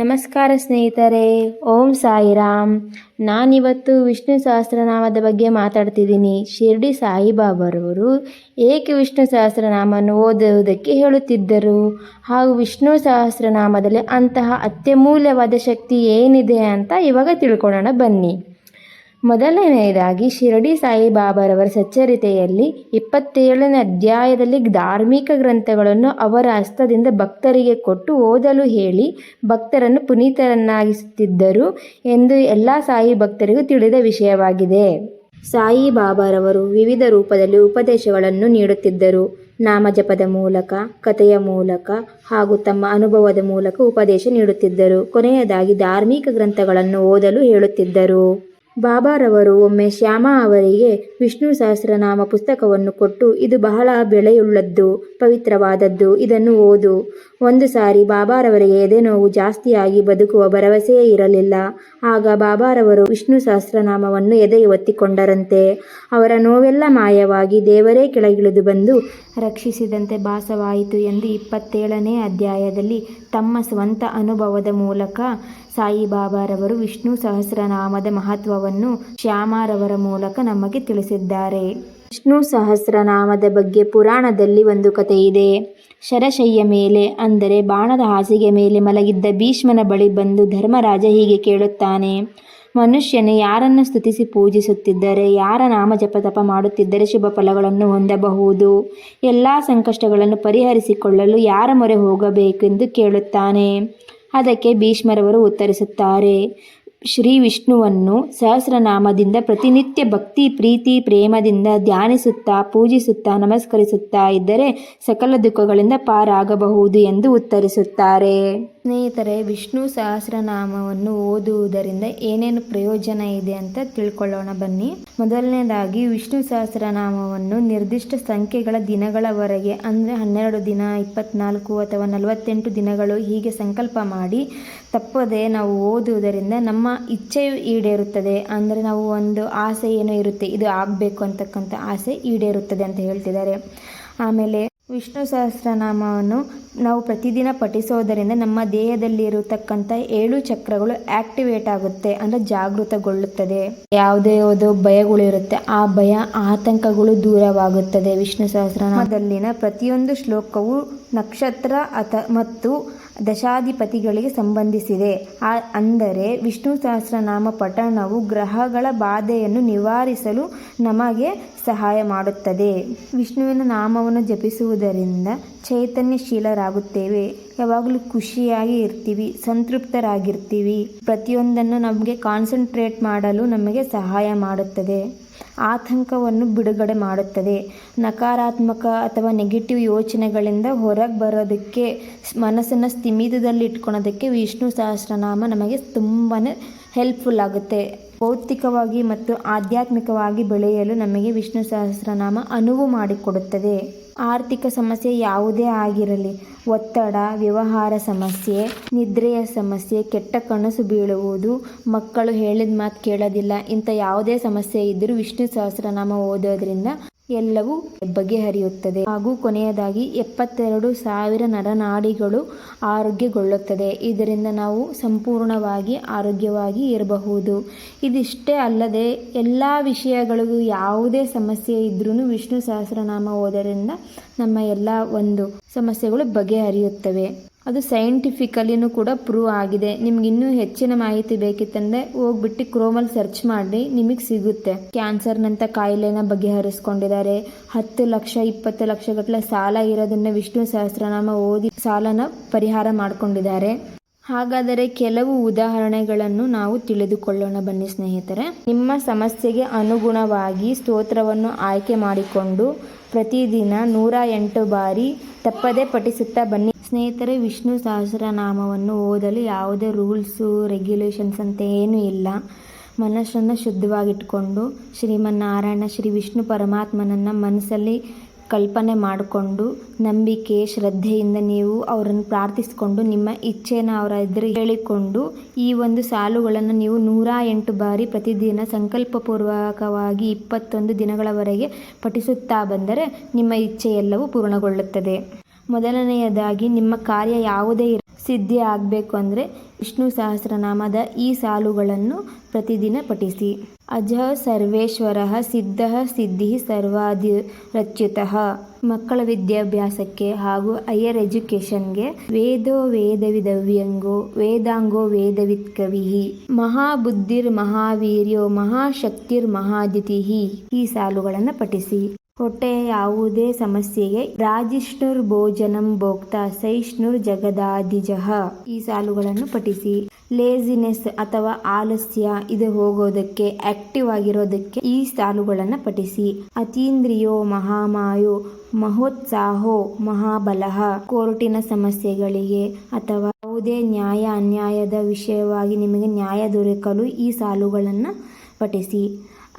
ನಮಸ್ಕಾರ ಸ್ನೇಹಿತರೆ, ಓಂ ಸಾಯಿರಾಮ್. ನಾನಿವತ್ತು ವಿಷ್ಣು ಸಹಸ್ರನಾಮದ ಬಗ್ಗೆ ಮಾತಾಡ್ತಿದ್ದೀನಿ. ಶಿರ್ಡಿ ಸಾಯಿಬಾಬಾರವರು ಏಕೆ ವಿಷ್ಣು ಸಹಸ್ರನಾಮವನ್ನು ಓದುವುದಕ್ಕೆ ಹೇಳುತ್ತಿದ್ದರು? ಹಾಗೂ ವಿಷ್ಣು ಸಹಸ್ರನಾಮದಲ್ಲಿ ಅಂತಹ ಅತ್ಯಮೂಲ್ಯವಾದ ಶಕ್ತಿ ಏನಿದೆ ಅಂತ ಇವಾಗ ತಿಳ್ಕೊಳ್ಳೋಣ ಬನ್ನಿ. ಮೊದಲನೆಯದಾಗಿ ಶಿರಡಿ ಸಾಯಿಬಾಬಾರವರ ಸಚ್ಚರಿತೆಯಲ್ಲಿ ಇಪ್ಪತ್ತೇಳನೇ ಅಧ್ಯಾಯದಲ್ಲಿ ಧಾರ್ಮಿಕ ಗ್ರಂಥಗಳನ್ನು ಅವರ ಹಸ್ತದಿಂದ ಭಕ್ತರಿಗೆ ಕೊಟ್ಟು ಓದಲು ಹೇಳಿ ಭಕ್ತರನ್ನು ಪುನೀತರನ್ನಾಗಿಸುತ್ತಿದ್ದರು ಎಂದು ಎಲ್ಲ ಸಾಯಿ ಭಕ್ತರಿಗೂ ತಿಳಿದ ವಿಷಯವಾಗಿದೆ. ಸಾಯಿಬಾಬಾರವರು ವಿವಿಧ ರೂಪದಲ್ಲಿ ಉಪದೇಶಗಳನ್ನು ನೀಡುತ್ತಿದ್ದರು. ನಾಮಜಪದ ಮೂಲಕ, ಕಥೆಯ ಮೂಲಕ ಹಾಗೂ ತಮ್ಮ ಅನುಭವದ ಮೂಲಕ ಉಪದೇಶ ನೀಡುತ್ತಿದ್ದರು. ಕೊನೆಯದಾಗಿ ಧಾರ್ಮಿಕ ಗ್ರಂಥಗಳನ್ನು ಓದಲು ಹೇಳುತ್ತಿದ್ದರು. ಬಾಬಾರವರು ಒಮ್ಮೆ ಶ್ಯಾಮ ಅವರಿಗೆ ವಿಷ್ಣು ಸಹಸ್ರನಾಮ ಪುಸ್ತಕವನ್ನು ಕೊಟ್ಟು, ಇದು ಬಹಳ ಬೆಲೆಯುಳ್ಳದ್ದು, ಪವಿತ್ರವಾದದ್ದು, ಇದನ್ನು ಓದು. ಒಂದು ಸಾರಿ ಬಾಬಾರವರಿಗೆ ಎದೆನೋವು ಜಾಸ್ತಿಯಾಗಿ ಬದುಕುವ ಭರವಸೆಯೇ ಇರಲಿಲ್ಲ. ಆಗ ಬಾಬಾರವರು ವಿಷ್ಣು ಸಹಸ್ರನಾಮವನ್ನು ಎದೆ ಒತ್ತಿಕೊಂಡರಂತೆ. ಅವರ ನೋವೆಲ್ಲ ಮಾಯವಾಗಿ ದೇವರೇ ಕೆಳಗಿಳಿದು ಬಂದು, ರಕ್ಷಿಸಿದಂತೆ ಭಾಸವಾಯಿತು ಎಂದು ಇಪ್ಪತ್ತೇಳನೇ ಅಧ್ಯಾಯದಲ್ಲಿ ತಮ್ಮ ಸ್ವಂತ ಅನುಭವದ ಮೂಲಕ ಸಾಯಿಬಾಬಾರವರು ವಿಷ್ಣು ಸಹಸ್ರನಾಮದ ಮಹತ್ವವನ್ನು ಶ್ಯಾಮಾರವರ ಮೂಲಕ ನಮಗೆ ತಿಳಿಸಿದ್ದಾರೆ. ವಿಷ್ಣು ಸಹಸ್ರನಾಮದ ಬಗ್ಗೆ ಪುರಾಣದಲ್ಲಿ ಒಂದು ಕಥೆ ಇದೆ. ಶರಶಯ್ಯ ಮೇಲೆ, ಅಂದರೆ ಬಾಣದ ಹಾಸಿಗೆ ಮೇಲೆ ಮಲಗಿದ್ದ ಭೀಷ್ಮನ ಬಳಿ ಬಂದು ಧರ್ಮರಾಜ ಹೀಗೆ ಕೇಳುತ್ತಾನೆ. ಮನುಷ್ಯನು, ಯಾರನ್ನು ಸ್ತುತಿಸಿ ಪೂಜಿಸುತ್ತಿದ್ದರೆ, ಯಾರ ನಾಮ ಜಪತಪ ಮಾಡುತ್ತಿದ್ದರೆ ಶುಭ ಫಲಗಳನ್ನು ಹೊಂದಬಹುದು. ಎಲ್ಲ ಸಂಕಷ್ಟಗಳನ್ನು ಪರಿಹರಿಸಿಕೊಳ್ಳಲು ಯಾರ ಮೊರೆ ಹೋಗಬೇಕೆಂದು ಕೇಳುತ್ತಾನೆ. ಅದಕ್ಕೆ ಭೀಷ್ಮರವರು ಉತ್ತರಿಸುತ್ತಾರೆ. ಶ್ರೀ ವಿಷ್ಣುವನ್ನು ಸಹಸ್ರನಾಮದಿಂದ ಪ್ರತಿನಿತ್ಯ ಭಕ್ತಿ, ಪ್ರೀತಿ, ಪ್ರೇಮದಿಂದ ಧ್ಯಾನಿಸುತ್ತಾ, ಪೂಜಿಸುತ್ತಾ, ನಮಸ್ಕರಿಸುತ್ತಾ ಇದ್ದರೆ ಸಕಲ ದುಃಖಗಳಿಂದ ಪಾರಾಗಬಹುದು ಎಂದು ಉತ್ತರಿಸುತ್ತಾರೆ. ಸ್ನೇಹಿತರೆ, ವಿಷ್ಣು ಸಹಸ್ರನಾಮವನ್ನು ಓದುವುದರಿಂದ ಏನೇನು ಪ್ರಯೋಜನ ಇದೆ ಅಂತ ತಿಳ್ಕೊಳ್ಳೋಣ ಬನ್ನಿ. ಮೊದಲನೇದಾಗಿ, ವಿಷ್ಣು ಸಹಸ್ರನಾಮವನ್ನು ನಿರ್ದಿಷ್ಟ ಸಂಖ್ಯೆಗಳ ದಿನಗಳವರೆಗೆ, ಅಂದರೆ ಹನ್ನೆರಡು ದಿನ, ಇಪ್ಪತ್ನಾಲ್ಕು ಅಥವಾ ನಲವತ್ತೆಂಟು ದಿನಗಳು ಹೀಗೆ ಸಂಕಲ್ಪ ಮಾಡಿ ತಪ್ಪದೆ ನಾವು ಓದುವುದರಿಂದ ನಮ್ಮ ಇಚ್ಛೆಯು ಈಡೇರುತ್ತದೆ. ಅಂದರೆ ನಾವು ಒಂದು ಆಸೆ ಏನೋ ಇರುತ್ತೆ, ಇದು ಆಗಬೇಕು ಅಂತಕ್ಕಂಥ ಆಸೆ ಈಡೇರುತ್ತದೆ ಅಂತ ಹೇಳ್ತಿದ್ದಾರೆ. ಆಮೇಲೆ ವಿಷ್ಣು ಸಹಸ್ರನಾಮವನ್ನು ನಾವು ಪ್ರತಿದಿನ ಪಠಿಸೋದರಿಂದ ನಮ್ಮ ದೇಹದಲ್ಲಿ ದೇಹದಲ್ಲಿರತಕ್ಕಂಥ ಏಳು ಚಕ್ರಗಳು ಆಕ್ಟಿವೇಟ್ ಆಗುತ್ತೆ, ಅಂದರೆ ಜಾಗೃತಗೊಳ್ಳುತ್ತದೆ. ಯಾವುದೇ ಒಂದು ಭಯಗಳಿರುತ್ತೆ ಆ ಭಯ ಆತಂಕಗಳು ದೂರವಾಗುತ್ತದೆ. ವಿಷ್ಣು ಸಹಸ್ರನಾಮದಲ್ಲಿನ ಪ್ರತಿಯೊಂದು ಶ್ಲೋಕವು ನಕ್ಷತ್ರ ಅಥ ಮತ್ತು ದಶಾಧಿಪತಿಗಳಿಗೆ ಸಂಬಂಧಿಸಿದೆ. ಆ, ಅಂದರೆ ವಿಷ್ಣು ಸಹಸ್ರನಾಮ ಪಠಣವು ಗ್ರಹಗಳ ಬಾಧೆಯನ್ನು ನಿವಾರಿಸಲು ನಮಗೆ ಸಹಾಯ ಮಾಡುತ್ತದೆ. ವಿಷ್ಣುವಿನ ನಾಮವನ್ನು ಜಪಿಸುವುದರಿಂದ ಚೈತನ್ಯಶೀಲರಾಗುತ್ತೇವೆ. ಯಾವಾಗಲೂ ಖುಷಿಯಾಗಿ ಇರ್ತೀವಿ, ಸಂತೃಪ್ತರಾಗಿರ್ತೀವಿ. ಪ್ರತಿಯೊಂದನ್ನು ನಮಗೆ ಕಾನ್ಸಂಟ್ರೇಟ್ ಮಾಡಲು ನಮಗೆ ಸಹಾಯ ಮಾಡುತ್ತದೆ. ಆತಂಕವನ್ನು ಬಿಡುಗಡೆ ಮಾಡುತ್ತದೆ. ನಕಾರಾತ್ಮಕ ಅಥವಾ ನೆಗೆಟಿವ್ ಯೋಚನೆಗಳಿಂದ ಹೊರಗೆ ಬರೋದಕ್ಕೆ ಮನಸ್ಸನ್ನು ಸ್ಥಿಮಿತದಲ್ಲಿ ಇಟ್ಕೊಳೋದಕ್ಕೆ ವಿಷ್ಣು ಸಹಸ್ರನಾಮ ನಮಗೆ ತುಂಬಾ ಹೆಲ್ಪ್ಫುಲ್ ಆಗುತ್ತೆ. ಭೌತಿಕವಾಗಿ ಮತ್ತು ಆಧ್ಯಾತ್ಮಿಕವಾಗಿ ಬೆಳೆಯಲು ನಮಗೆ ವಿಷ್ಣು ಸಹಸ್ರನಾಮ ಅನುವು ಮಾಡಿಕೊಡುತ್ತದೆ. ಆರ್ಥಿಕ ಸಮಸ್ಯೆ ಯಾವುದೇ ಆಗಿರಲಿ, ಒತ್ತಡ, ವ್ಯವಹಾರ ಸಮಸ್ಯೆ, ನಿದ್ರೆಯ ಸಮಸ್ಯೆ, ಕೆಟ್ಟ ಕನಸು ಬೀಳುವುದು, ಮಕ್ಕಳು ಹೇಳಿದ ಮಾತು ಕೇಳೋದಿಲ್ಲ, ಇಂಥ ಯಾವುದೇ ಸಮಸ್ಯೆ ಇದ್ದರೂ ವಿಷ್ಣು ಸಹಸ್ರನಾಮ ಓದೋದ್ರಿಂದ ಎಲ್ಲವೂ ಬಗೆಹರಿಯುತ್ತದೆ ಹಾಗೂ ಕೊನೆಯದಾಗಿ ಎಪ್ಪತ್ತೆರಡು ಸಾವಿರ ನರನಾಡಿಗಳು ಆರೋಗ್ಯಗೊಳ್ಳುತ್ತದೆ. ಇದರಿಂದ ನಾವು ಸಂಪೂರ್ಣವಾಗಿ ಆರೋಗ್ಯವಾಗಿ ಇರಬಹುದು. ಇದಿಷ್ಟೇ ಅಲ್ಲದೆ ಎಲ್ಲ ವಿಷಯಗಳಿಗೂ ಯಾವುದೇ ಸಮಸ್ಯೆ ಇದ್ರೂ ವಿಷ್ಣು ಸಹಸ್ರನಾಮ ಓದೋದ್ರಿಂದ ನಮ್ಮ ಎಲ್ಲ ಒಂದು ಸಮಸ್ಯೆಗಳು ಬಗೆಹರಿಯುತ್ತವೆ. ಅದು ಸೈಂಟಿಫಿಕಲಿನೂ ಕೂಡ ಪ್ರೂವ್ ಆಗಿದೆ. ನಿಮ್ಗೆ ಇನ್ನೂ ಹೆಚ್ಚಿನ ಮಾಹಿತಿ ಬೇಕಿತ್ತಂದ್ರೆ ಹೋಗ್ಬಿಟ್ಟು ಕ್ರೋಮಲ್ಲಿ ಸರ್ಚ್ ಮಾಡಿ ನಿಮಗೆ ಸಿಗುತ್ತೆ. ಕ್ಯಾನ್ಸರ್ನಂಥ ಕಾಯಿಲೆನ ಬಗೆಹರಿಸ್ಕೊಂಡಿದ್ದಾರೆ. ಹತ್ತು ಲಕ್ಷ, ಇಪ್ಪತ್ತು ಲಕ್ಷಗಟ್ಟಲೆ ಸಾಲ ಇರೋದನ್ನ ವಿಷ್ಣು ಸಹಸ್ರನಾಮ ಓದಿ ಸಾಲನ ಪರಿಹಾರ ಮಾಡಿಕೊಂಡಿದ್ದಾರೆ. ಹಾಗಾದರೆ ಕೆಲವು ಉದಾಹರಣೆಗಳನ್ನು ನಾವು ತಿಳಿದುಕೊಳ್ಳೋಣ ಬನ್ನಿ ಸ್ನೇಹಿತರೆ. ನಿಮ್ಮ ಸಮಸ್ಯೆಗೆ ಅನುಗುಣವಾಗಿ ಸ್ತೋತ್ರವನ್ನು ಆಯ್ಕೆ ಮಾಡಿಕೊಂಡು ಪ್ರತಿದಿನ ನೂರ ಎಂಟು ಬಾರಿ ತಪ್ಪದೇ ಪಠಿಸುತ್ತಾ ಬನ್ನಿ. ಸ್ನೇಹಿತರೆ, ವಿಷ್ಣು ಸಹಸ್ರನಾಮವನ್ನು ಓದಲು ಯಾವುದೇ ರೂಲ್ಸು, ರೆಗ್ಯುಲೇಷನ್ಸ್ ಅಂತ ಏನೂ ಇಲ್ಲ. ಮನಸ್ಸನ್ನು ಶುದ್ಧವಾಗಿಟ್ಕೊಂಡು ಶ್ರೀಮನ್ನಾರಾಯಣ, ಶ್ರೀ ವಿಷ್ಣು ಪರಮಾತ್ಮನನ್ನು ಮನಸ್ಸಲ್ಲಿ ಕಲ್ಪನೆ ಮಾಡಿಕೊಂಡು ನಂಬಿಕೆ, ಶ್ರದ್ಧೆಯಿಂದ ನೀವು ಅವರನ್ನು ಪ್ರಾರ್ಥಿಸಿಕೊಂಡು ನಿಮ್ಮ ಇಚ್ಛೆನ ಅವರ ಎದುರು ಹೇಳಿಕೊಂಡು ಈ ಒಂದು ಸಾಲುಗಳನ್ನು ನೀವು ನೂರ ಎಂಟು ಬಾರಿ ಪ್ರತಿದಿನ ಸಂಕಲ್ಪಪೂರ್ವಕವಾಗಿ ಇಪ್ಪತ್ತೊಂದು ದಿನಗಳವರೆಗೆ ಪಠಿಸುತ್ತಾ ಬಂದರೆ ನಿಮ್ಮ ಇಚ್ಛೆ ಎಲ್ಲವೂ ಪೂರ್ಣಗೊಳ್ಳುತ್ತದೆ. ಮೊದಲನೆಯದಾಗಿ ನಿಮ್ಮ ಕಾರ್ಯ ಯಾವುದೇ ಸಿದ್ಧಿ ಆಗಬೇಕು ಅಂದರೆ ವಿಷ್ಣು ಸಹಸ್ರನಾಮದ ಈ ಸಾಲುಗಳನ್ನು ಪ್ರತಿದಿನ ಪಠಿಸಿ. ಅಜ ಸರ್ವೇಶ್ವರ ಸಿದ್ಧ ಸಿದ್ಧಿ ಸರ್ವಾಧಿರಚ್ಯುತ. ಮಕ್ಕಳ ವಿದ್ಯಾಭ್ಯಾಸಕ್ಕೆ ಹಾಗೂ ಹೈಯರ್ ಎಜುಕೇಷನ್ಗೆ ವೇದೋ ವೇದವಿದವ್ಯಂಗೋ ವೇದಾಂಗೋ ವೇದವಿತ್ ಕವಿಹಿ ಮಹಾಬುದ್ಧಿರ್ ಮಹಾವೀರ್ಯೋ ಮಹಾಶಕ್ತಿರ್ ಮಹಾದಿತಿ ಈ ಸಾಲುಗಳನ್ನು ಪಠಿಸಿ. ಹೊಟ್ಟೆಯ ಯಾವುದೇ ಸಮಸ್ಯೆಗೆ ರಾಜಿಷ್ಣುರ್ ಭೋಜನಂ ಭೋಕ್ತ ಸಹಿಷ್ಣುರ್ ಜಗದಾದಿಜಃ. ಈ ಸಾಲುಗಳನ್ನು ಪಠಿಸಿ. ಲೇಸಿನೆಸ್ ಅಥವಾ ಆಲಸ್ಯ ಇದು ಹೋಗೋದಕ್ಕೆ, ಆಕ್ಟಿವ್ ಆಗಿರೋದಕ್ಕೆ ಈ ಸಾಲುಗಳನ್ನು ಪಠಿಸಿ. ಅತೀಂದ್ರಿಯೋ ಮಹಾಮಾಯೋ ಮಹೋತ್ಸಾಹೋ ಮಹಾಬಲಹ ಕೋರ್ಟಿನ ಸಮಸ್ಯೆಗಳಿಗೆ ಅಥವಾ ಯಾವುದೇ ನ್ಯಾಯ ಅನ್ಯಾಯದ ವಿಷಯವಾಗಿ ನಿಮಗೆ ನ್ಯಾಯ ದೊರಕಲು ಈ ಸಾಲುಗಳನ್ನು ಪಠಿಸಿ.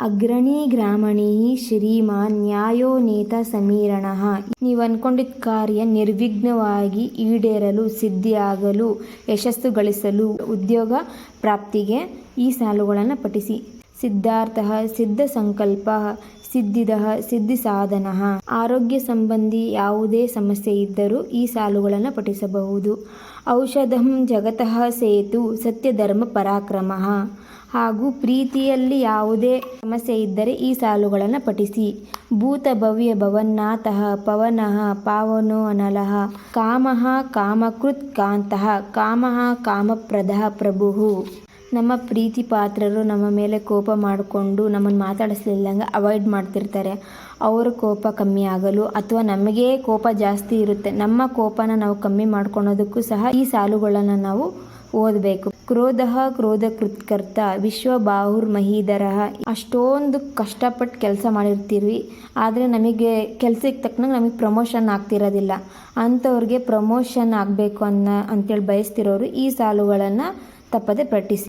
ಅಗ್ರಣಿ ಗ್ರಾಮಣಿ ಶ್ರೀಮಾನ್ ನ್ಯಾಯೋ ನೇತ ಸಮೀರಣ. ನೀವು ಅನ್ಕೊಂಡಿದ್ದ ಕಾರ್ಯ ನಿರ್ವಿಘ್ನವಾಗಿ ಈಡೇರಲು, ಸಿದ್ಧಿಯಾಗಲು ಯಶಸ್ಸು ಗಳಿಸಲು ಉದ್ಯೋಗ ಪ್ರಾಪ್ತಿಗೆ ಈ ಸಾಲುಗಳನ್ನು ಪಠಿಸಿ. ಸಿದ್ಧಾರ್ಥ, ಸಿದ್ಧ ಸಂಕಲ್ಪ ಸಿದ್ಧಿದ ಸಿದ್ಧಿ ಸಾಧನ ಆರೋಗ್ಯ ಸಂಬಂಧಿ ಯಾವುದೇ ಸಮಸ್ಯೆ ಇದ್ದರೂ ಈ ಸಾಲುಗಳನ್ನು ಪಠಿಸಬಹುದು. ಔಷಧಂ ಜಗತಃ ಸೇತು, ಸತ್ಯಧರ್ಮ ಪರಾಕ್ರಮ. ಹಾಗೂ ಪ್ರೀತಿಯಲ್ಲಿ ಯಾವುದೇ ಸಮಸ್ಯೆ ಇದ್ದರೆ ಈ ಸಾಲುಗಳನ್ನು ಪಠಿಸಿ. ಭೂತ ಭವ್ಯ ಭವನ್ನಾಥಃ ಪವನಃ ಪಾವನೋ ಅನಲಃ ಕಾಮಃ ಕಾಮಕೃತ್ ಕಾಂತಃ, ಕಾಮಃ ಕಾಮಪ್ರದಃ ಪ್ರಭು. ನಮ್ಮ ಪ್ರೀತಿ ಪಾತ್ರರು ನಮ್ಮ ಮೇಲೆ ಕೋಪ ಮಾಡಿಕೊಂಡು ನಮ್ಮನ್ನು ಮಾತಾಡಿಸ್ಲಿಲ್ಲಂಗೆ ಅವಾಯ್ಡ್ ಮಾಡ್ತಿರ್ತಾರೆ. ಅವರ ಕೋಪ ಕಮ್ಮಿ ಆಗಲು ಅಥವಾ ನಮಗೆ ಕೋಪ ಜಾಸ್ತಿ ಇರುತ್ತೆ. ನಮ್ಮ ಕೋಪನ ನಾವು ಕಮ್ಮಿ ಮಾಡ್ಕೊಳೋದಕ್ಕೂ ಸಹ ಈ ಸಾಲುಗಳನ್ನು ನಾವು ಓದಬೇಕು. ಕ್ರೋಧ ಕ್ರೋಧ ಕೃತ್ಕರ್ತ ವಿಶ್ವ ಬಾಹುರ್ ಮಹೀಧರ ಅಷ್ಟೊಂದು ಕಷ್ಟಪಟ್ಟು ಕೆಲಸ ಮಾಡಿರ್ತೀವಿ. ಆದರೆ ನಮಗೆ ಕೆಲಸಕ್ಕೆ ತಕ್ಕನಾಗ ನಮಗೆ ಪ್ರಮೋಷನ್ ಆಗ್ತಿರೋದಿಲ್ಲ. ಅಂಥವ್ರಿಗೆ ಪ್ರಮೋಷನ್ ಆಗಬೇಕು ಅನ್ನೋ ಅಂತೇಳಿ ಬಯಸ್ತಿರೋರು ಈ ಸಾಲುಗಳನ್ನು ತಪ್ಪದೆ ಪಠಿಸಿ